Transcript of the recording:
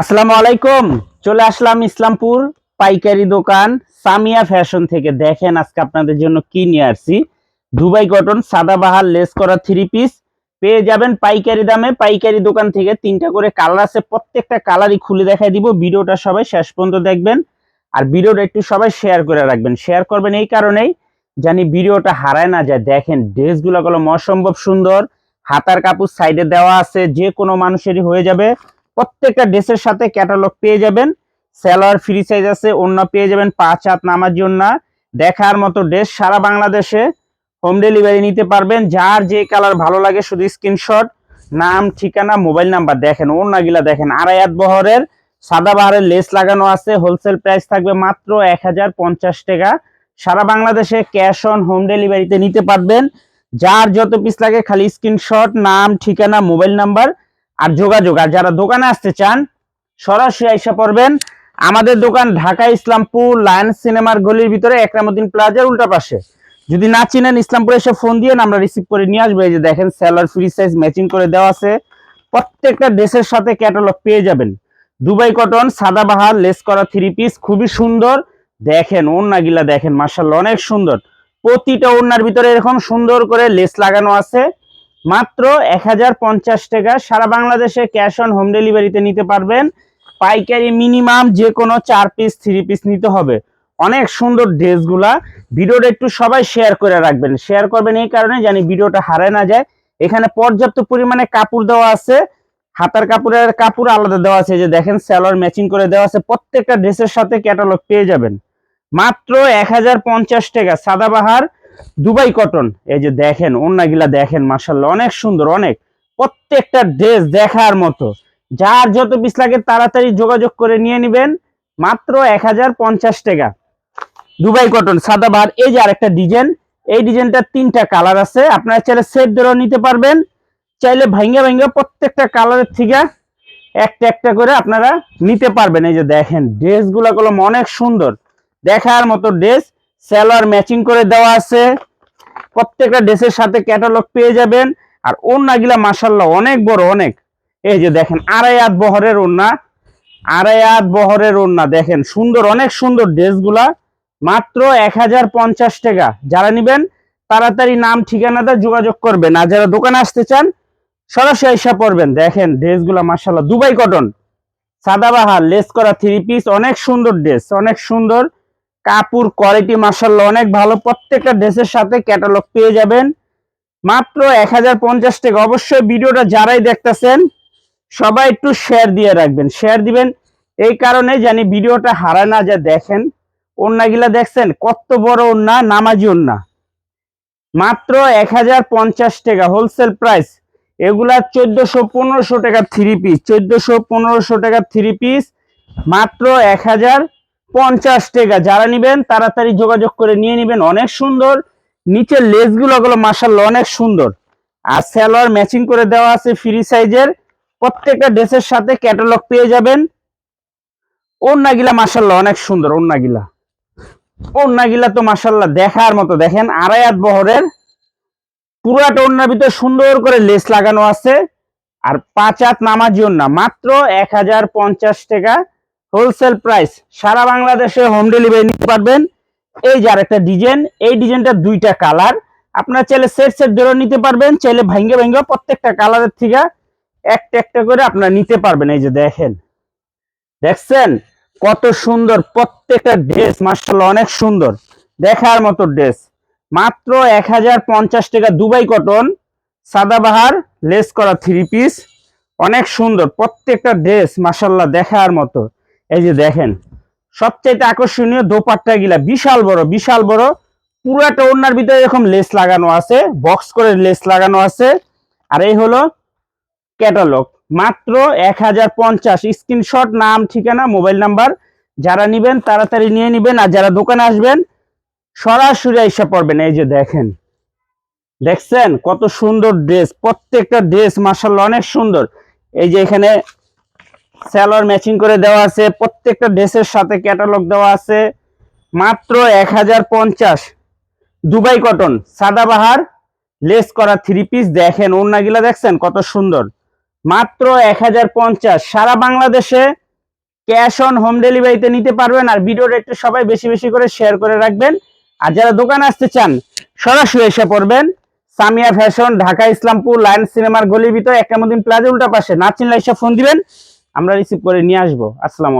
আসসালামু আলাইকুম। চলে আসলাম ইসলামপুর পাইকারি দোকান সামিয়া ফ্যাশন থেকে। দেখেন আজকে আপনাদের জন্য কি নিয়ে আসছি। দুবাই কটন সাদাবাহার লেস করা থ্রি পিস পেয়ে যাবেন পাইকারি দামে। পাইকারি দোকান থেকে তিনটা করে কালার আছে। প্রত্যেকটা কালারই খুলে দেখাই দিব। ভিডিওটা সবাই শেষ পর্যন্ত দেখবেন। আর ভিডিওটা একটু সবাই শেয়ার করে রাখবেন। শেয়ার করবেন এই কারণেই জানি ভিডিওটা হারায় না যায়। দেখেন ড্রেসগুলো গুলো অসম্ভব সুন্দর। হাতার কাপড় সাইডে দেওয়া আছে। যে কোনো মানুষেরই হয়ে যাবে। প্রত্যেকটা ড্রেসের সাথে ক্যাটালগ পেয়ে যাবেন। সেলার ফ্রি সাইজ আছে অন্য পেয়ে যাবেন, পাঁচ হাত নামার জন্য। দেখার মতো ড্রেস সারা বাংলাদেশে হোম ডেলিভারি নিতে পারবেন। যার যে কালার ভালো লাগে শুধু স্ক্রিনশট নাম, ঠিকানা মোবাইল নাম্বার দেখেন ওনাগুলা দেখেন। আড়াই হাত বহরের, সাদা বাহারের লেস লাগানো আছে হোলসেল প্রাইস থাকবে মাত্র এক হাজার পঞ্চাশ টাকা। সারা বাংলাদেশে ক্যাশ অন হোম ডেলিভারিতে নিতে পারবেন। যার যত পিস লাগে খালি স্ক্রিনশট নাম, ঠিকানা মোবাইল নাম্বার আর যোগাযোগ, আর যারা দোকানে আসতে চান, সরাসরি আইসা পড়বেন। আমাদের দোকান ঢাকা ইসলামপুর লায়ন সিনেমার গলির ভিতরে, একরামুদ্দিন প্লাজার উল্টা পাশে। যদি না চিনেন, ইসলামপুর এসে ফোন দিয়ে আমরা রিসিভ করে নিয়ে আসব। এই যে দেখেন স্যালার ফ্রি সাইজ ম্যাচিং করে দেওয়া আছে। প্রত্যেকটা ড্রেসের সাথে ক্যাটালগ পেয়ে যাবেন। দুবাই কটন সাদাবাহার লেস করা থ্রি পিস খুবই সুন্দর। দেখেন, ওড়নাগুলা দেখেন মার্শাল্লাহ অনেক সুন্দর। প্রতিটা ওড়নার ভিতরে এরকম সুন্দর করে লেস লাগানো আছে। মাত্র এক হাজার পঞ্চাশ টাকা। সারা বাংলাদেশে ক্যাশ অন হোম ডেলিভারিতে নিতে পারবেন। পাইকারি মিনিমাম যে কোনো চার পিস থ্রি পিস নিতে হবে। অনেক সুন্দর ড্রেসগুলা ভিডিওটা একটু সবাই শেয়ার করে রাখবেন। শেয়ার করবেন এই কারণে জানি ভিডিওটা হারায় না যায়। এখানে পর্যাপ্ত পরিমাণে কাপড় দেওয়া আছে। হাতার কাপড়ের কাপড় আলাদা দেওয়া আছে। যে দেখেন স্যালোয়ার ম্যাচিং করে দেওয়া আছে। প্রত্যেকটা ড্রেসের সাথে ক্যাটালগ পেয়ে যাবেন। মাত্র এক হাজার পঞ্চাশ টাকা। Sadabahar Dubai cotton. এই যে দেখেন অন্যগুলা দেখেন মার্শাল্লাহ অনেক সুন্দর, অনেক। প্রত্যেকটা ড্রেস দেখার মতো। যার যত পিস লাগে তাড়াতাড়ি যোগাযোগ করে নিয়ে নেবেন। মাত্র এক হাজার পঞ্চাশ টাকা। দুবাই কটন সাদাবাহার এই যে আরেকটা ডিজাইন। এই ডিজাইনটার তিনটা কালার আছে। আপনারা চাইলে সেট ধরেও নিতে পারবেন। চাইলে ভাঙ্গা ভাঙ্গা প্রত্যেকটা কালারের থেকে একটা একটা করে আপনারা নিতে পারবেন। এই যে দেখেন, ড্রেসগুলো গুলো অনেক সুন্দর। দেখার মতো ড্রেস। স্যালোয়ার ম্যাচিং করে দেওয়া আছে। প্রত্যেকটা ড্রেসের সাথে ক্যাটালগ পেয়ে যাবেন। আর ওড়নাগুলা মাসাল্লাহ অনেক বড়, অনেক। এই যে দেখেন, আড়াই হাত বহরের ওড়না। আড়াই হাত বহরের ওড়না, দেখেন, সুন্দর, অনেক সুন্দর ড্রেসগুলা। মাত্র এক হাজার পঞ্চাশ টাকা। যারা নিবেন, তাড়াতাড়ি নাম, ঠিকানাটা যোগাযোগ করবেন। আর যারা দোকানে আসতে চান, সরাসরি এসে পড়বেন। দেখেন, ড্রেসগুলা মাসাল্লাহ দুবাই কটন। সাদাবাহার, লেস করা থ্রি পিস অনেক সুন্দর ড্রেস, অনেক সুন্দর। কাপড় কোয়ালিটি মার্শাল্লাহ অনেক ভালো। প্রত্যেকটা ড্রেসের সাথে ক্যাটালগ পেয়ে যাবেন। মাত্র এক হাজার পঞ্চাশ টাকা। অবশ্যই ভিডিওটা যারাই দেখতেছেন, সবাই একটু শেয়ার দিয়ে রাখবেন। শেয়ার দিবেন এই কারণে জানি ভিডিওটা হারায় না যা দেখেন। ওন্নাগুলা দেখছেন, কত বড় ওন্না নামাজি ওন্না মাত্র এক হাজার পঞ্চাশ টাকা হোলসেল প্রাইস এগুলা চোদ্দশো পনেরোশো টাকা থ্রি পিস চোদ্দশো পনেরোশো টাকা থ্রি পিস মাত্র এক হাজার পঞ্চাশ টাকা। যারা নিবেন, তাড়াতাড়ি যোগাযোগ করে নিয়ে নিবেন। অনেক সুন্দর। নিচের লেসগুলো গুলো মাসাল্লাহ অনেক সুন্দর। আর স্যালোয়ার ম্যাচিং করে দেওয়া আছে ফ্রি সাইজের প্রত্যেকটা ড্রেসের সাথে ক্যাটালগ পেয়ে যাবেন। ওন্নাগিলা মাসাল্লাহ অনেক সুন্দর ওন্নাগিলা ওন্নাগিলা তো মাসাল্লাহ দেখার মতো। দেখেন আড়াই হাত বহরের। পুরাটা ওন্নার ভিতরে সুন্দর করে লেস লাগানো আছে। আর পাঁচ হাত নামাজিও না। মাত্র এক হাজার পঞ্চাশ টাকা। হোলসেল প্রাইস সারা বাংলাদেশে হোম ডেলিভারি নিতে পারবেন। এই যে আরেকটা ডিজাইন, এই ডিজাইনটা দুইটা কালার। আপনারা চাইলে সেট সেট ধরে নিতে পারবেন, চাইলে ভাঙ্গে ভাঙ্গে প্রত্যেকটা কালারের থেকে একটা একটা করে আপনারা নিতে পারবেন। এই যে দেখেন, দেখছেন? কত সুন্দর প্রত্যেকটা ড্রেস মার্শাল্লাহ অনেক সুন্দর। দেখার মতো ড্রেস। মাত্র এক হাজার পঞ্চাশ টাকা দুবাই কটন, সাদাবাহার, লেস করা থ্রি পিস অনেক সুন্দর প্রত্যেকটা ড্রেস মার্শাল্লাহ দেখার মতো। এই যে দেখেন, সবচাইতে আকর্ষণীয় দোপাট্টা গিলা বিশাল বড় বিশাল বড়। পুরাটা ওড়নার ভিতরে এরকম লেস লাগানো আছে, বক্স করে লেস লাগানো আছে। আর এই হলো ক্যাটালগ। মাত্র এক হাজার পঞ্চাশ। স্ক্রিনশট, নাম, ঠিকানা, মোবাইল নাম্বার যারা নিবেন তাড়াতাড়ি নিয়ে নিবেন। আর যারা দোকানে আসবেন, সরাসরি এসে পড়বেন। এই যে দেখেন, দেখছেন? কত সুন্দর ড্রেস। প্রত্যেকটা ড্রেস মার্শাল্লাহ অনেক সুন্দর। এই যে এখানে স্যালোয়ার ম্যাচিং করে দেওয়া আছে, প্রত্যেকটা ড্রেসের সাথে ক্যাটালগ দেওয়া আছে। মাত্র এক হাজার পঞ্চাশ। দুবাই কটন সাদাবাহার লেস করা থ্রি পিস দেখেন, ওড়নাগুলা দেখছেন, কত সুন্দর। মাত্র এক হাজার পঞ্চাশ। সারা বাংলাদেশে ক্যাশ অন হোম ডেলিভারিতে নিতে পারবেন। আর ভিডিও একটু সবাই বেশি বেশি করে শেয়ার করে রাখবেন। আর যারা দোকানে আসতে চান, সরাসরি এসে পড়বেন। সামিয়া ফ্যাশন, ঢাকা ইসলামপুর লায়ন সিনেমার গলির ভিতরে একটা মদিন প্লাজা উল্টা পাশে। নাচিন এসে ফোন দিবেন। আমরা রিসিভ করে নিয়ে আসব। আসসালামু